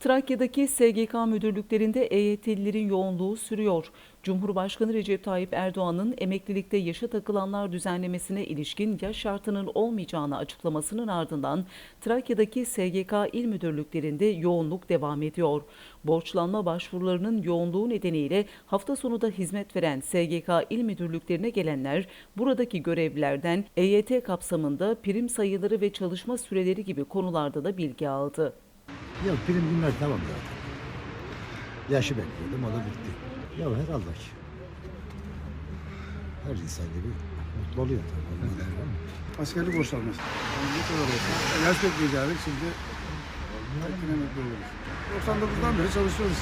Trakya'daki SGK müdürlüklerinde EYT'lilerin yoğunluğu sürüyor. Cumhurbaşkanı Recep Tayyip Erdoğan'ın emeklilikte yaşa takılanlar düzenlemesine ilişkin yaş şartının olmayacağını açıklamasının ardından Trakya'daki SGK il müdürlüklerinde yoğunluk devam ediyor. Borçlanma başvurularının yoğunluğu nedeniyle hafta sonu da hizmet veren SGK il müdürlüklerine gelenler buradaki görevlilerden EYT kapsamında prim sayıları ve çalışma süreleri gibi konularda da bilgi aldı. Yok prim günler tamam zaten. Yaşı bekliyordum o da bitti. Ya herhalde ki. Her insan gibi mutlu oluyor tabii. Olmadan mı? Askerlik borçlanması. Yani ne kadar olsa yaş bekleyeceğiz şimdi. Erken emekli oluruz. 99'dan beri çalışıyoruz.